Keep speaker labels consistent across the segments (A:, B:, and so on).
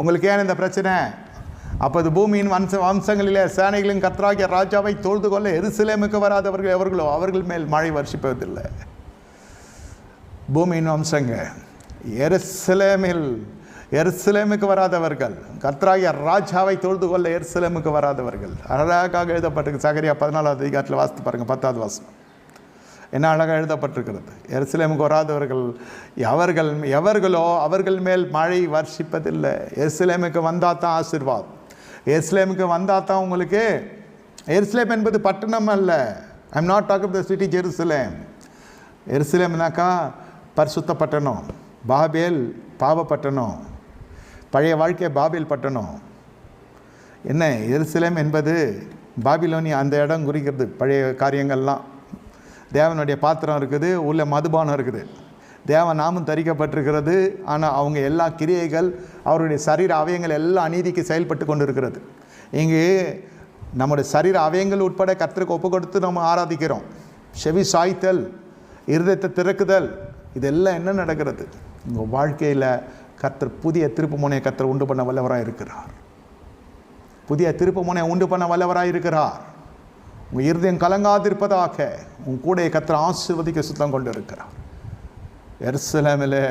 A: உங்களுக்கு ஏன் இந்த பிரச்சனை? அப்போது பூமியின் வம்ச வம்சங்களிலே சேனைகளின் கர்த்தராகிய ராஜாவை தொழுது கொள்ள எருசலேமுக்கு வராதவர்கள் எவர்களோ அவர்கள் மேல் மழை வருஷிப்பதில்லை. பூமியின் வம்சங்க எருசலேமில் எருசலேமுக்கு வராதவர்கள் கர்த்தராகிய ராஜாவை தொழுது கொள்ள எருசலேமுக்கு வராதவர்கள். அழகாக எழுதப்பட்டிருக்கு. சகரியா பதினாலாவது அதிகாரத்தில் வாசித்து பாருங்கள் பத்தாவது வாசனம். என்ன அழகாக எழுதப்பட்டிருக்கிறது. எருசலேமுக்கு வராதவர்கள் எவர்கள் எவர்களோ அவர்கள் மேல் மழை வர்ஷிப்பதில்லை. எருசலேமுக்கு வந்தால் தான் ஆசிர்வாதம். எருசலேமுக்கு வந்தால் தான் உங்களுக்கு எருசலேம் என்பது பட்டணம் அல்ல. I'm not talk the city Jerusalem எருசலேம்னாக்கா பரிசுத்த பட்டணம் பாபேல் பாவ பட்டணம் பழைய வாழ்க்கை பாபேல் பட்டணம். என்ன எருசலேம் என்பது பாபிலோனி அந்த இடம் குறிக்கிறது பழைய காரியங்கள்லாம். தேவனுடைய பாத்திரம் இருக்குது உள்ள மதுபானம் இருக்குது. தேவ நாமம் தரிக்கப்பட்டிருக்கிறது. ஆனால் அவங்க எல்லா கிரியைகள் அவருடைய சரீர அவயங்கள் எல்லாம் அநீதிக்கு செயல்பட்டு கொண்டு இருக்கிறது இங்கு நம்முடைய சரீர அவயங்கள் உட்பட கத்திற்கு ஒப்பு கொடுத்து நம்ம ஆராதிக்கிறோம். செவி சாய்த்தல் இருதயத்தை திறக்குதல் இதெல்லாம் என்ன நடக்கிறது? உங்கள் வாழ்க்கையில் கத்தர் புதிய திருப்பு முனையை கத்தர் உண்டு பண்ண வல்லவராக இருக்கிறார். புதிய திருப்பு முனையை உண்டு பண்ண வல்லவராக இருக்கிறார். உங்கள் இருதயம் கலங்காதிருப்பதாக உன் கூட கத்திர ஆசிர்வதிக்க சுத்தம் கொண்டு இருக்கிறார் எருசலேமில்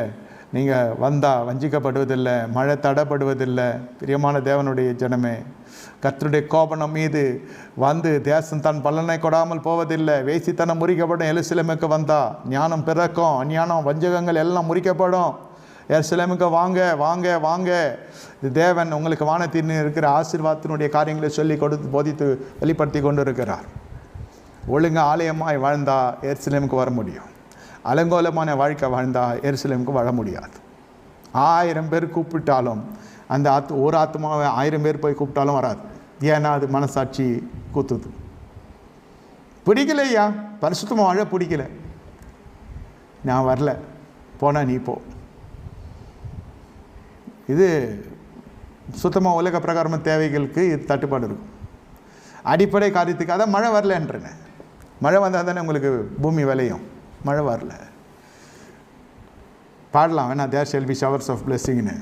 A: நீங்கள் வந்தால் வஞ்சிக்கப்படுவதில்லை மழை தடைப்படுவதில்லை. பிரியமான தேவனுடைய ஜனமே கத்தருடைய கோபனம் மீது வந்து தேசம் தன் பலனை கொடாமல் போவதில்லை. வேசித்தனம் முறிக்கப்படும் எலுசிலமைக்கு வந்தால் ஞானம் பிறக்கும் அஞ்ஞானம் வஞ்சகங்கள் எல்லாம் முறிக்கப்படும். எருசலேமுக்கு வாங்க வாங்க வாங்க. இது தேவன் உங்களுக்கு வானத்தின் இருக்கிற ஆசீர்வாதத்தினுடைய காரியங்களை சொல்லி கொடுத்து போதித்து வெளிப்படுத்தி கொண்டு இருக்கிறார் ஒழுங்கு ஆலயமாய் வாழ்ந்தா எருசலேமுக்கு வர முடியும். அலங்கோலமான வாழ்க்கை வாழ்ந்தா எருசலேமுக்கு வாழ முடியாது. ஆயிரம் பேர் கூப்பிட்டாலும் அந்த ஆத் ஒரு ஆத்மாவை ஆயிரம் பேர் போய் கூப்பிட்டாலும் வராது. ஏன்னா அது மனசாட்சி கூத்துது. பிடிக்கலையா? பரிசுத்தமாக வாழ பிடிக்கல. நான் வரல. போனால் நீ போ. இது சுத்தமாக உலக பிரகாரமாக தேவைகளுக்கு இது தட்டுப்பாடு இருக்கும். அடிப்படை காரியத்துக்கு அதான் மழை வரலன்றேன் மழை வந்தால் தானே உங்களுக்கு பூமி விளையும். மழை வரல. பாடலாம் வேணா there shall be showers of பிளெஸ்ஸிங்னு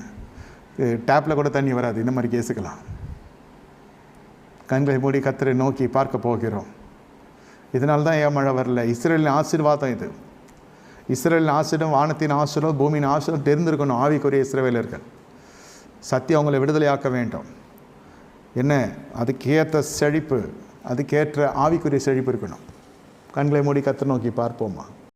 A: டேப்பில் கூட தண்ணி வராது இந்த மாதிரி கேஸுக்கலாம் கண்களை மூடி கத்திரை நோக்கி பார்க்க போகிறோம். இதனால தான் ஏன் மழை வரல? இஸ்ரேலின் ஆசீர்வாதம் இது. இஸ்ரேலின் ஆசிரியம் வானத்தின் ஆசிரியம் பூமியின் ஆசிரியம் தெரிந்திருக்கணும் ஆவிக்குரிய இஸ்ரேவேலர்கள். சத்தியம் அவங்களை விடுதலையாக்க வேண்டும். என்ன? அதுக்கேற்ற செழிப்பு அதுக்கேற்ற ஆவிக்குரிய செழிப்பு இருக்கணும். கண்களை மூடி கத்து நோக்கி பார்ப்போமா?